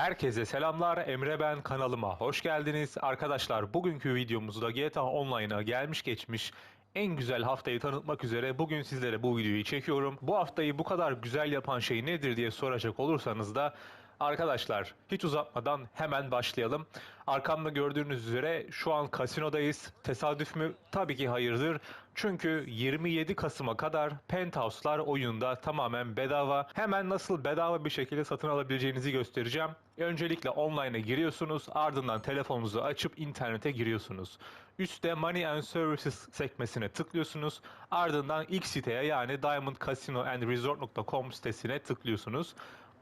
Herkese selamlar. Emre ben kanalıma hoş geldiniz. Arkadaşlar bugünkü videomuzda GTA Online'a gelmiş geçmiş en güzel haftayı tanıtmak üzere bugün sizlere bu videoyu çekiyorum. Bu haftayı bu kadar güzel yapan şey nedir diye soracak olursanız da Arkadaşlar hiç uzatmadan hemen başlayalım. Arkamda gördüğünüz üzere şu an kasinodayız. Tesadüf mü? Tabii ki hayırdır. Çünkü 27 Kasım'a kadar Penthouse'lar oyunda tamamen bedava. Hemen nasıl bedava bir şekilde satın alabileceğinizi göstereceğim. Öncelikle online'a giriyorsunuz. Ardından telefonunuzu açıp internete giriyorsunuz. Üstte Money and Services sekmesine tıklıyorsunuz. Ardından ilk siteye yani diamondcasinoandresort.com sitesine tıklıyorsunuz.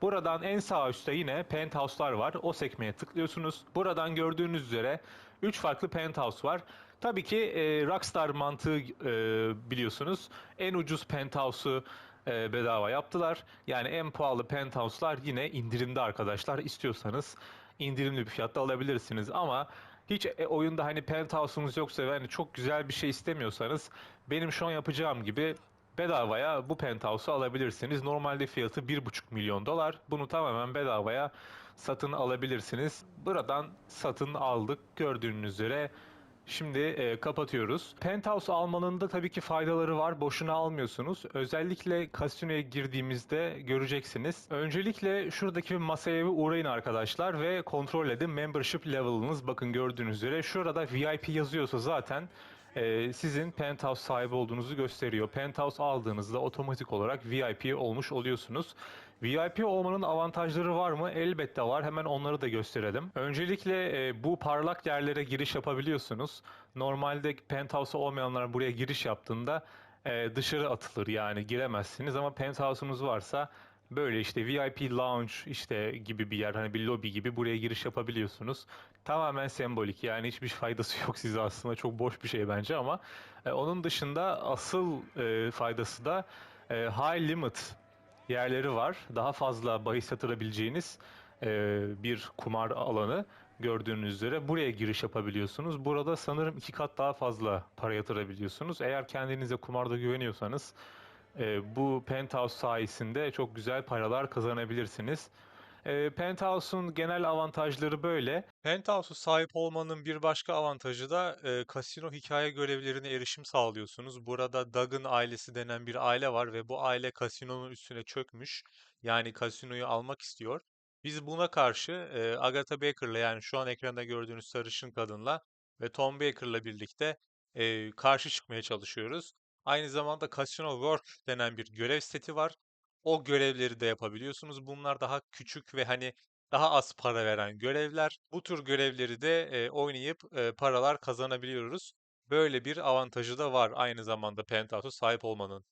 Buradan en sağ üstte yine penthouse'lar var. O sekmeye tıklıyorsunuz. Buradan gördüğünüz üzere 3 farklı penthouse var. Tabii ki e, Rockstar mantığı e, biliyorsunuz. En ucuz penthouse'u e, bedava yaptılar. Yani en pahalı penthouse'lar yine indirimde arkadaşlar. İstiyorsanız indirimli bir fiyatta alabilirsiniz ama hiç e, oyunda hani penthouse'unuz yoksa ve hani çok güzel bir şey istemiyorsanız benim şu an yapacağım gibi bedavaya bu penthouse'u alabilirsiniz. Normalde fiyatı 1,5 milyon dolar. Bunu tamamen bedavaya satın alabilirsiniz. Buradan satın aldık gördüğünüz üzere. Şimdi e, kapatıyoruz. Penthouse almanın da tabii ki faydaları var. Boşuna almıyorsunuz. Özellikle kasinoya girdiğimizde göreceksiniz. Öncelikle şuradaki masaya bir uğrayın arkadaşlar ve kontrol edin membership level'ınız. Bakın gördüğünüz üzere şurada VIP yazıyorsa zaten e, sizin penthouse sahibi olduğunuzu gösteriyor. Penthouse aldığınızda otomatik olarak VIP olmuş oluyorsunuz. VIP olmanın avantajları var mı? Elbette var. Hemen onları da gösterelim. Öncelikle e, bu parlak yerlere giriş yapabiliyorsunuz. Normalde penthouse olmayanlar buraya giriş yaptığında e, dışarı atılır yani giremezsiniz ama penthouse'unuz varsa Böyle işte VIP lounge işte gibi bir yer hani bir lobby gibi buraya giriş yapabiliyorsunuz. Tamamen sembolik yani hiçbir faydası yok size aslında çok boş bir şey bence ama e, onun dışında asıl e, faydası da e, high limit yerleri var. Daha fazla bahis yatırabileceğiniz e, bir kumar alanı gördüğünüz üzere buraya giriş yapabiliyorsunuz. Burada sanırım iki kat daha fazla para yatırabiliyorsunuz. Eğer kendinize kumarda güveniyorsanız e, bu penthouse sayesinde çok güzel paralar kazanabilirsiniz. E, Penthouse'un genel avantajları böyle. Penthouse'a sahip olmanın bir başka avantajı da e, kasino hikaye görevlerine erişim sağlıyorsunuz. Burada Doug'ın ailesi denen bir aile var ve bu aile kasinonun üstüne çökmüş. Yani kasinoyu almak istiyor. Biz buna karşı e, Agatha Baker'la yani şu an ekranda gördüğünüz sarışın kadınla ve Tom Baker'la birlikte e, karşı çıkmaya çalışıyoruz. Aynı zamanda Casino Work denen bir görev seti var. O görevleri de yapabiliyorsunuz. Bunlar daha küçük ve hani daha az para veren görevler. Bu tür görevleri de e, oynayıp e, paralar kazanabiliyoruz. Böyle bir avantajı da var aynı zamanda Penthouse'a sahip olmanın.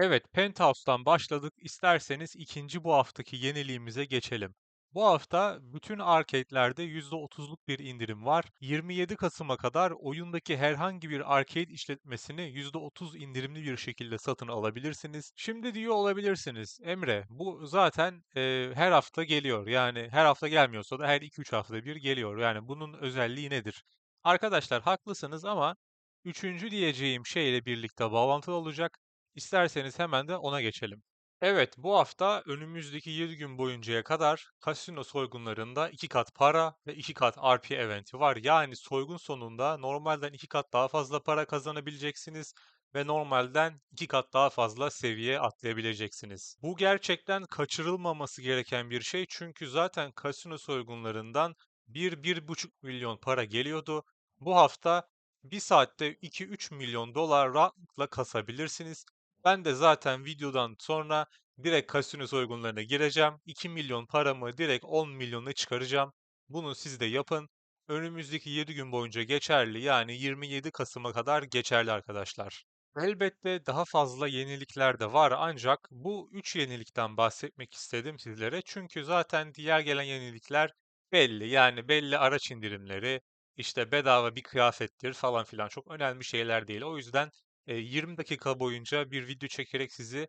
Evet, Penthouse'dan başladık. İsterseniz ikinci bu haftaki yeniliğimize geçelim. Bu hafta bütün arcade'lerde %30'luk bir indirim var. 27 Kasım'a kadar oyundaki herhangi bir arcade işletmesini %30 indirimli bir şekilde satın alabilirsiniz. Şimdi diyor olabilirsiniz, Emre bu zaten e, her hafta geliyor. Yani her hafta gelmiyorsa da her 2-3 hafta bir geliyor. Yani bunun özelliği nedir? Arkadaşlar haklısınız ama üçüncü diyeceğim şeyle birlikte bağlantılı olacak. İsterseniz hemen de ona geçelim. Evet, bu hafta önümüzdeki 7 gün boyuncaya kadar kasino soygunlarında 2 kat para ve 2 kat RP eventi var. Yani soygun sonunda normalden 2 kat daha fazla para kazanabileceksiniz ve normalden 2 kat daha fazla seviye atlayabileceksiniz. Bu gerçekten kaçırılmaması gereken bir şey çünkü zaten kasino soygunlarından 1-1,5 milyon para geliyordu. Bu hafta bir saatte 2-3 milyon dolar rahatlıkla kasabilirsiniz. Ben de zaten videodan sonra direkt kasino soygunlarına gireceğim. 2 milyon paramı direkt 10 milyona çıkaracağım. Bunu siz de yapın. Önümüzdeki 7 gün boyunca geçerli yani 27 Kasım'a kadar geçerli arkadaşlar. Elbette daha fazla yenilikler de var ancak bu 3 yenilikten bahsetmek istedim sizlere. Çünkü zaten diğer gelen yenilikler belli. Yani belli araç indirimleri, işte bedava bir kıyafettir falan filan çok önemli şeyler değil. O yüzden 20 dakika boyunca bir video çekerek sizi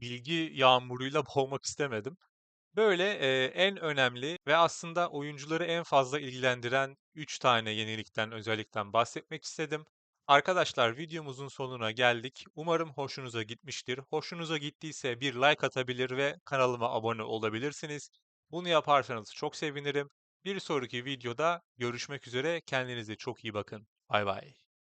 bilgi yağmuruyla boğmak istemedim. Böyle en önemli ve aslında oyuncuları en fazla ilgilendiren 3 tane yenilikten özellikten bahsetmek istedim. Arkadaşlar videomuzun sonuna geldik. Umarım hoşunuza gitmiştir. Hoşunuza gittiyse bir like atabilir ve kanalıma abone olabilirsiniz. Bunu yaparsanız çok sevinirim. Bir sonraki videoda görüşmek üzere. Kendinize çok iyi bakın. Bay bay.